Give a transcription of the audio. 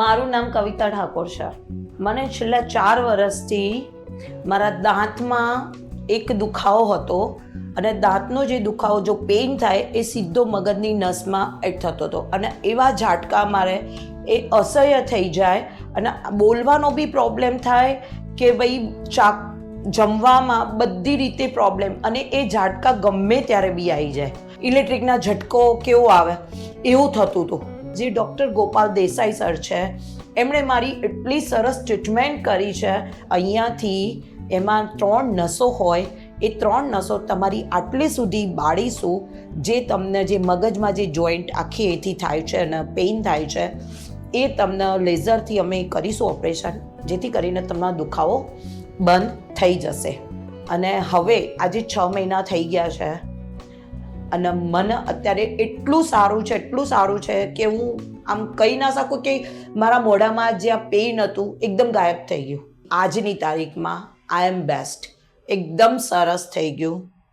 મારું નામ કવિતા ઠાકોર છે. મને છેલ્લા ચાર વર્ષથી મારા દાંતમાં એક દુખાવો હતો અને દાંતનો જે દુખાવો, જો પેઇન થાય એ સીધો મગજની નસમાં એડ થતો હતો. અને એવા ઝાટકા મારે, એ અસહ્ય થઈ જાય અને બોલવાનો બી પ્રોબ્લેમ થાય કે ભાઈ ચાક, જમવામાં બધી રીતે પ્રોબ્લેમ અને એ ઝાટકા ગમે ત્યારે બી આવી જાય. ઇલેક્ટ્રિકના ઝટકો કેવો આવે? એવું થતું હતું. જે ડૉક્ટર ગોપાલ દેસાઈ સર છે, એમણે મારી એટલી સરસ ટ્રીટમેન્ટ કરી છે, અહીંયાથી એમાં ત્રણ નસો હોય, એ ત્રણ નસો તમારી આટલી સુધી બાળીશું, જે તમને જે મગજમાં જે જોઈન્ટ આખી એથી થાય છે અને પેઇન થાય છે, એ તમને લેઝરથી અમે કરીશું ઓપરેશન જેથી કરીને તમારો દુખાવો બંધ થઈ જશે. અને હવે, આજે છ મહિના થઈ ગયા છે અને મને અત્યારે એટલું સારું છે, એટલું સારું છે કે હું આમ કહી ના શકું કે મારા મોઢામાં જે આ પેઇન હતું, એકદમ ગાયબ થઈ ગયું. આજની તારીખમાં આઈ એમ બેસ્ટ એકદમ સરસ થઈ ગયું.